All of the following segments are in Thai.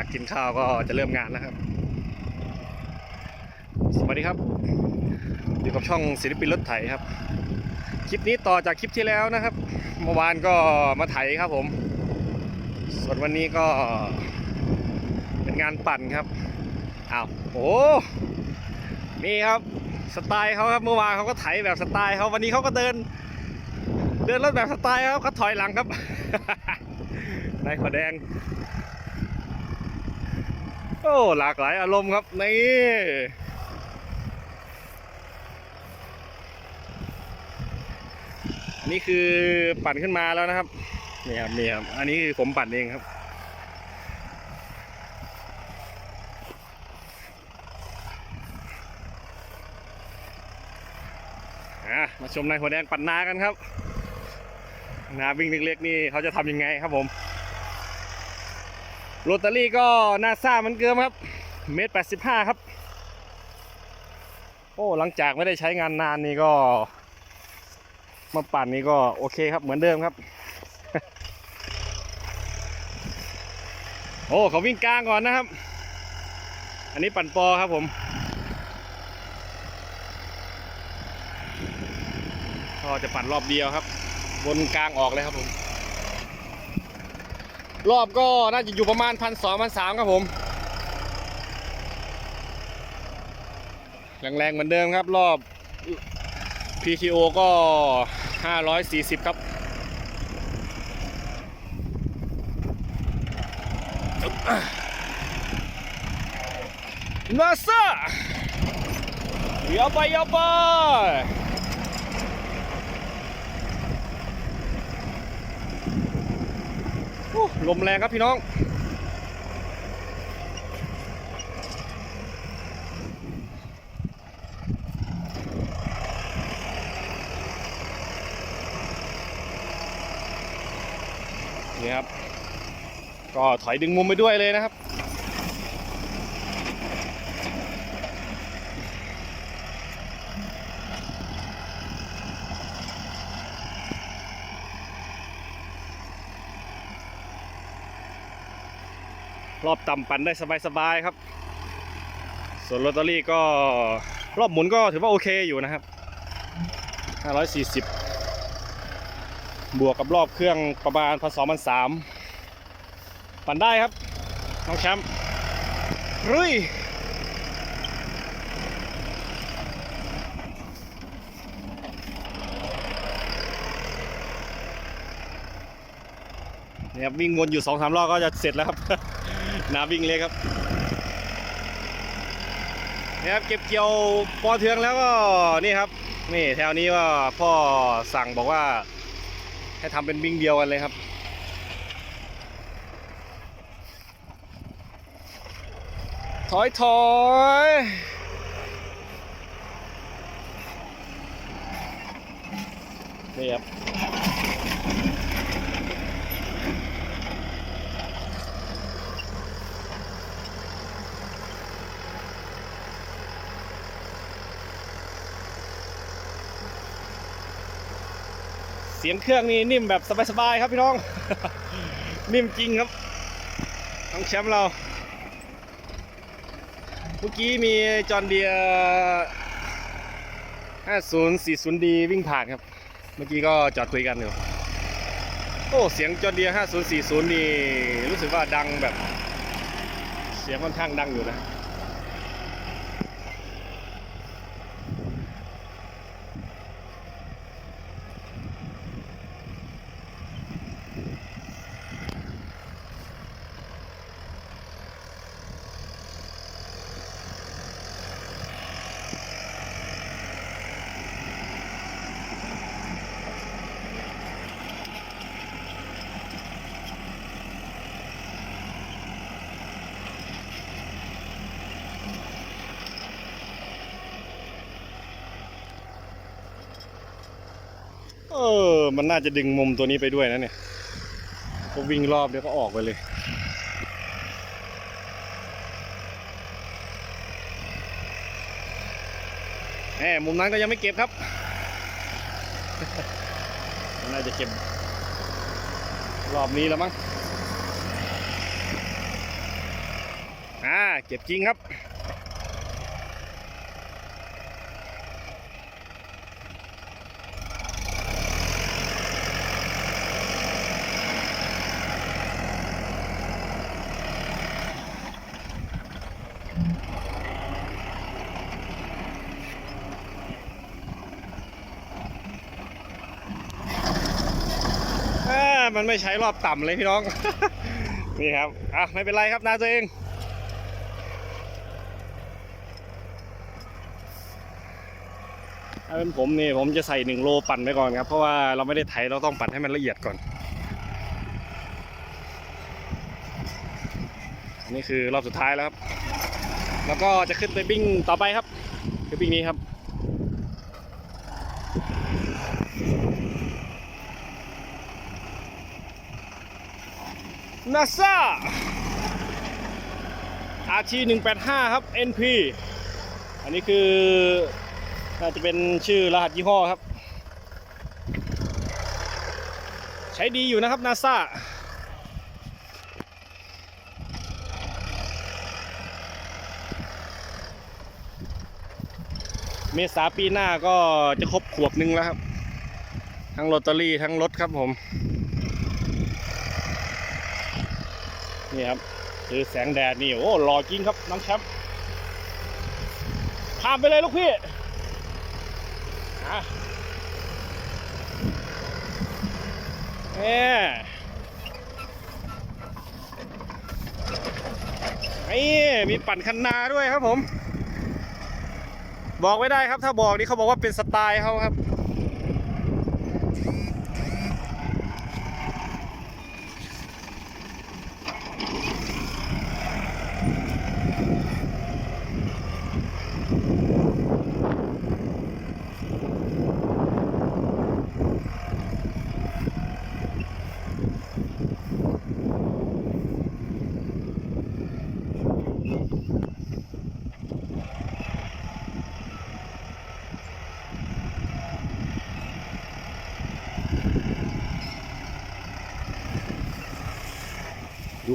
ากกินข้าวก็จะเริ่มงานแล้วครับ สวัสดีครับ อยู่กับช่องศิลปินรถไถครับ คลิปนี้ต่อจากคลิปที่แล้วนะครับ เมื่อวานก็มาไถครับผม ส่วนวันนี้ก็เป็นงานปั่นครับ อ้าว โอ้ นี่ครับสไตล์เขาครับ เมื่อวานเขาก็ไถแบบสไตล์เขาวันนี้เขาก็เดิน เดินรถแบบสไตล์เขาเขาถอยหลังครับนายขอแดง โอ้หลากหลายอารมณ์ครับนี่นนี้คือปั่นขึ้นมาแล้วนะครับนี่ครับนี่ครับอันนี้คือผมปั่นเองครับ มาชมนายหัวแดงปั่นนากันครับ นาวิ่งเล็กๆนี่เขาจะทำยังไงครับผม โรตารี่ก็น่าซ่าเหมันเกิมครับ เมตรแปดสิบห้าครับ โอ้ หลังจากไม่ได้ใช้งานนานนี่ก็ มาปั่นนี่ก็โอเคครับเหมือนเดิมครับ โอ้เขาวิ่งกลางก่อนนะครับ อันนี้ปั่นปอครับผมก็จะปั่นรอบเดียวครับ บนกลางออกเลยครับผม รอบก็น่าจะอยู่ประมาณพันสองพันสามครับผม แรงๆเหมือนเดิมครับรอบ PTO ก็ 540 ครับนาซาอย่าไปอย่าไป โอ้ ลมแรงครับพี่น้อง นี่ครับ ก็ถอยดึงมุมไปด้วยเลยนะครับ ต่ำปั่นได้สบายๆครับ ส่วนโรตารี่ก็รอบหมุนก็ถือว่าโอเคอยู่นะครับ 540 บวกกับรอบเครื่องประมาณพันสองพันสามปั่นได้ครับ น้องแชมป์รุยเนี่ยวิ่งวนอยู่สองสามรอบก็จะเสร็จแล้วครับ นาวิ่งเล็กครับนี่ครับเก็บเกี่ยวปอเทืองแล้วก็นี่ครับนี่แถวนี้ว่าพ่อสั่งบอกว่า ให้ทำเป็นวิ่งเดียวกันเลยครับถอยถอยนี่ครับ เสียงเครื่องนี่นิ่มแบบสบายๆครับพี่น้อง นิ่มจริงครับน้องแชมป์เรา เมื่อกี้มีจอห์นเดีย 5040D วิ่งผ่านครับ เมื่อกี้ก็จอดคุยกันอยู่โอ้เสียงจอห์นเดีย5040นี่รู้สึกว่าดังแบบ เสียงค่อนข้างดังอยู่นะ เออ มันน่าจะดึงมุมตัวนี้ไปด้วยนะเนี่ย ก็วิ่งรอบเดี๋ยวก็ออกไปเลย แหมมุมนั้นก็ยังไม่เก็บครับ น่าจะเก็บ รอบนี้แล้วมั้ง อ่า เก็บจริงครับ มันไม่ใช้รอบต่ำเลยพี่น้อง นี่ครับ อะไม่เป็นไรครับนาตัวเอง ถ้าเป็นผมนี่ผมจะใส่หนึ่งโลปั่นไปก่อนครับ เพราะว่าเราไม่ได้ไถเราต้องปั่นให้มันละเอียดก่อนนนี้คือรอบสุดท้ายแล้วครับ แล้วก็จะขึ้นไปบิ้งต่อไปครับคือบิ้งนี้ครับ นาซา RT 185ครับ NP อันนี้คือ น่าจะเป็นชื่อรหัสยี่ห้อครับ ใช้ดีอยู่นะครับนาซาเมษาปีหน้าก็จะครบขวบหนึ่งแล้วครับ ทั้งลอตเตอรี่ทั้งรถครับผม นี่ครับคือแสงแดดนี่โอ้หล่อจริงครับน้องแชมป์ข้ามไปเลยลูกพี่อะเอ๊นี่มีปั่นคันนาด้วยครับผม บอกไม่ได้ครับถ้าบอกนี่เขาบอกว่าเป็นสไตล์เขาครับ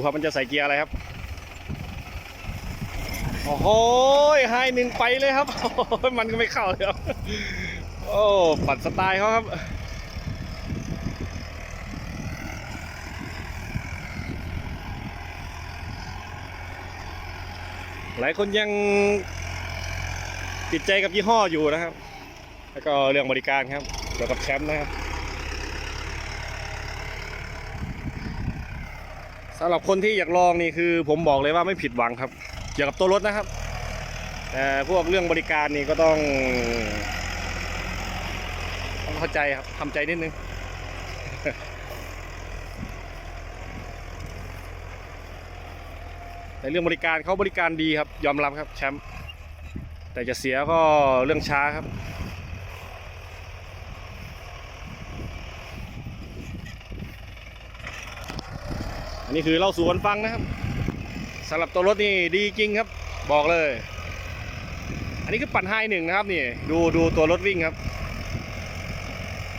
ครับมันจะใส่เกียร์อะไรครับ โอ้โหไฮหนึ่งไปเลยครับ มันก็ไม่เข้าเลยครับ โอ้ ปัดสไตล์เขาครับหลายคนยังติดใจกับยี่ห้ออยู่นะครับ แล้วก็เรื่องบริการครับเกี่ยวกับแชมป์นะครับำหรับคนที่อยากลองนี่คือ ผมบอกเลยว่าไม่ผิดหวังครับ เกี่ยวกับตัวรถนะครับแต่พวกเรื่องบริการนี่ก็ต้องต้องเข้าใจครับทำใจนิดนึงแต่เรื่องบริการเขาบริการดีครับ ยอมรับครับแชมป์แต่จะเสียก็เรื่องช้าครับ นนี้คือเล่าสู่กันฟังนะครับสำหรับตัวรถนี่ดีจริงครับ บอกเลย อันนี้คือปั่นไฮหนึ่งนะครับนี่ ดูดูตัวรถวิ่งครับ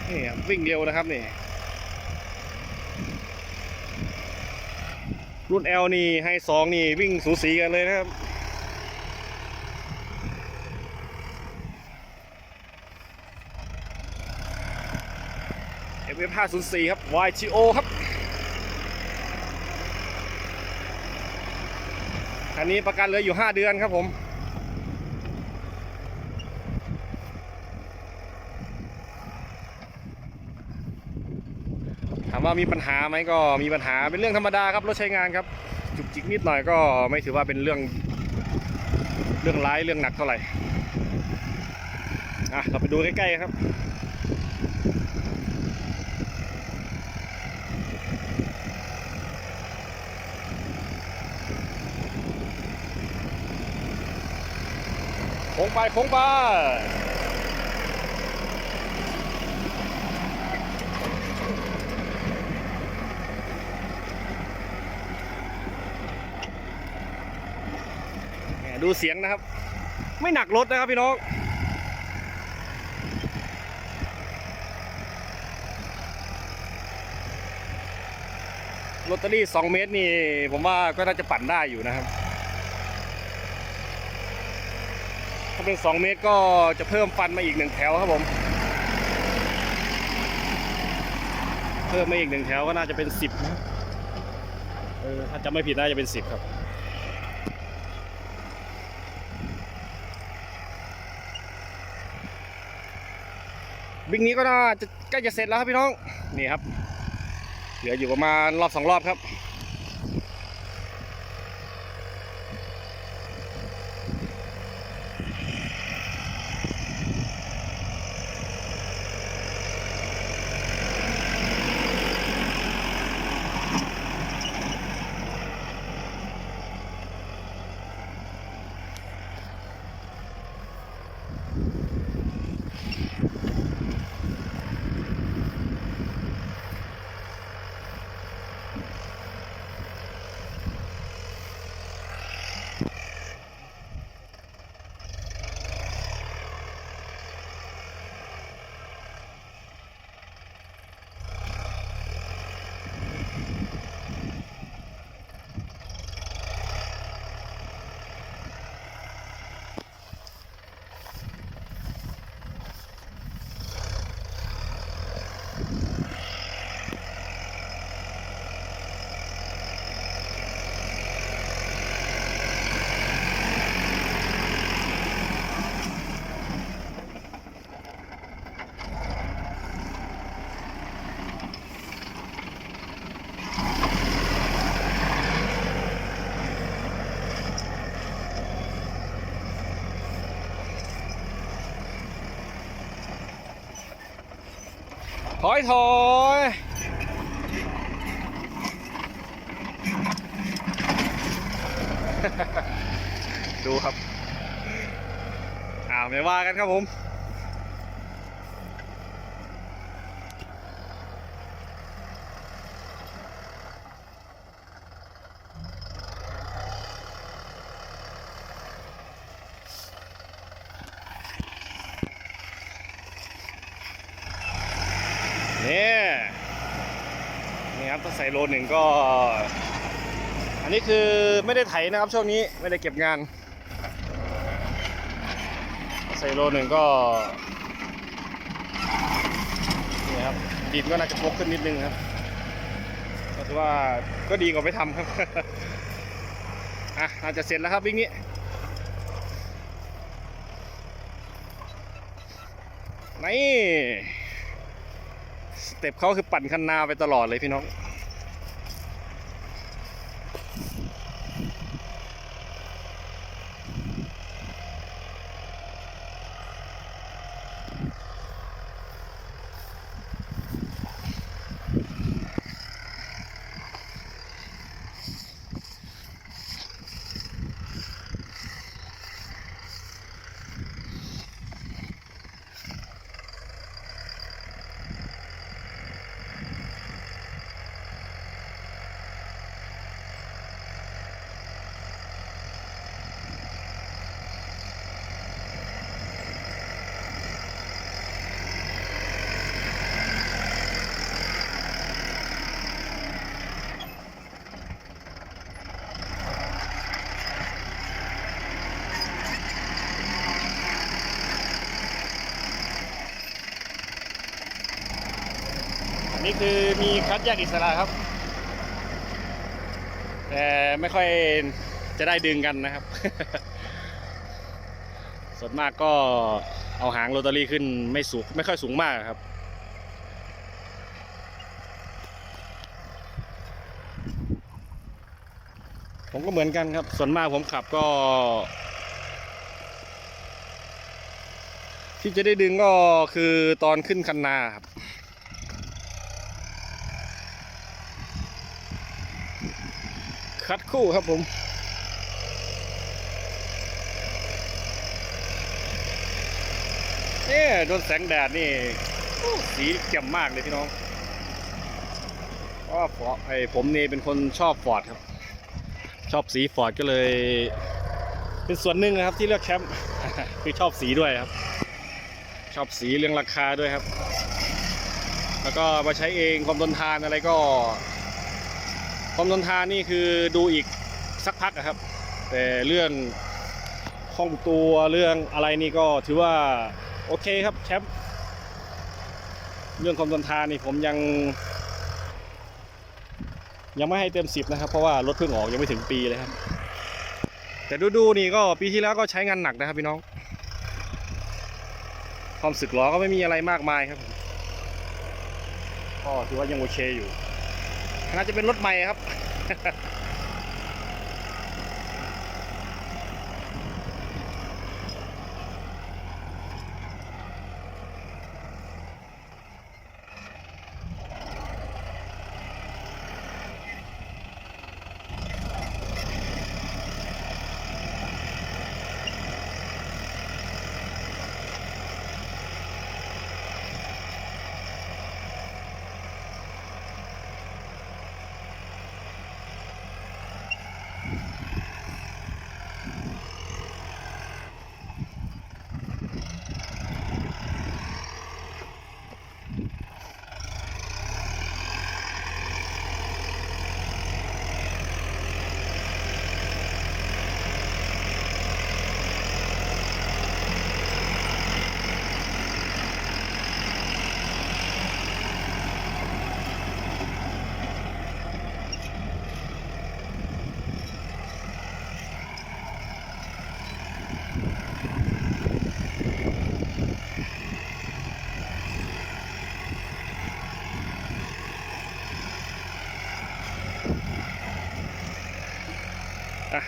นี่วิ่งเร็วนะครับนี่รุ่น L นี่ไฮสองนี่วิ่งสูสีกันเลยนะครับ FF 504ครับ YGO ครับ นนี้ประกันเหลืออยู่ 5 เดือนครับผม ถามว่ามีปัญหาไหมก็มีปัญหาเป็นเรื่องธรรมดาครับรถใช้งานครับ จุกจิกนิดหน่อยก็ไม่ถือว่าเป็นเรื่องเรื่องร้ายเรื่องหนักเท่าไหร่อะเราไปดูใกล้ๆครับ โค้งไปโค้งไปดูเสียงนะครับ ไม่หนักรถนะครับพี่น้องลอตเตอรี่ 2 เมตรนี่ ผมว่าก็น่าจะปั่นได้อยู่นะครับา เป็น 2 เมตรก็จะเพิ่มฟันมาอีกหนึ่งแถวครับผม เพิ่มมาอีกหนึ่งแถวก็น่าจะเป็น 10นะเออถ้าจำไม่ผิดน่าจะเป็น 10 ครับบิ๊กนี้ก็น่าจะใกล้จะเสร็จแล้วครับพี่น้อง นี่ครับ เหลืออยู่ประมาณรอบสองรอบครับ อยถอยดูครับอ้าวไม่ว่ากันครับผม นี่นี่ครับถ้าใส่โลหนึ่งก็ อันนี้คือไม่ได้ไถนะครับช่วงนี้ไม่ได้เก็บงาน ใส่โลหนึ่งก็นี่ครับดินก็น่าจะพกขึ้นนิดนึงครับก็ถือว่าก็ดีกว่าไม่ทำครับอะน่าจะเสร็จแล้วครับวิ่งนี้นี่สเต็ปเขาคือปั่นคันนาไปตลอดเลยพี่น้อง นนี้คือมีคัดแยกอิสระครับ แต่ไม่ค่อยจะได้ดึงกันนะครับ ส่วนมากก็เอาหางโรตารี่ขึ้นไม่สูงไม่ค่อยสูงมากครับผมก็เหมือนกันครับ ส่วนมากผมขับก็ ที่จะได้ดึงก็คือตอนขึ้นคันนาครับ คัดคู่ครับผมเนี่ยโดนแสงแดดนี่สีเจ่มมากเลยพี่น้องเพราะว่าฟอไอผมนี่เป็นคนชอบฟอร์ดครับ ชอบสีฟอร์ดก็เลย เป็นส่วนหนึ่งนะครับที่เลือกแชมป์คือชอบสีด้วยครับ ชอบสีเรื่องราคาด้วยครับ แล้วก็มาใช้เองความทนทานอะไรก็ ความทนทานนี่คือดูอีกสักพักอะครับ แต่เรื่องคล่องตัวเรื่องอะไรนี่ก็ถือว่าโอเคครับแชมป์เรื่องความทนทานนี่ผมยัง ยังไม่ให้เต็มสิบนะครับ เพราะว่ารถเพิ่งออกยังไม่ถึงปีเลยครับ แต่ดูๆนี่ก็ปีที่แล้วก็ใช้งานหนักนะครับพี่น้อง ความสึกล้อก็ไม่มีอะไรมากมายครับก็ถือว่ายังโอเคอยู่ น่าจะเป็นรถใหม่ครับ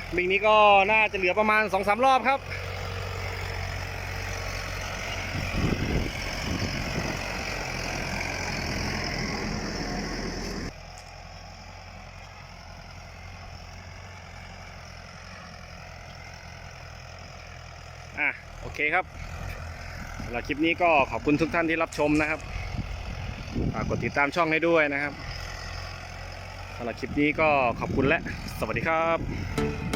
อะลิงนี้ก็น่าจะเหลือประมาณ2องสามรอบครับ อะ โอเคครับสำหรับคลิปนี้ก็ขอบคุณทุกท่านที่รับชมนะครับฝากกดติดตามช่องให้ด้วยนะครับสำหรับคลิปนี้ก็ขอบคุณและ สวัสดีครับ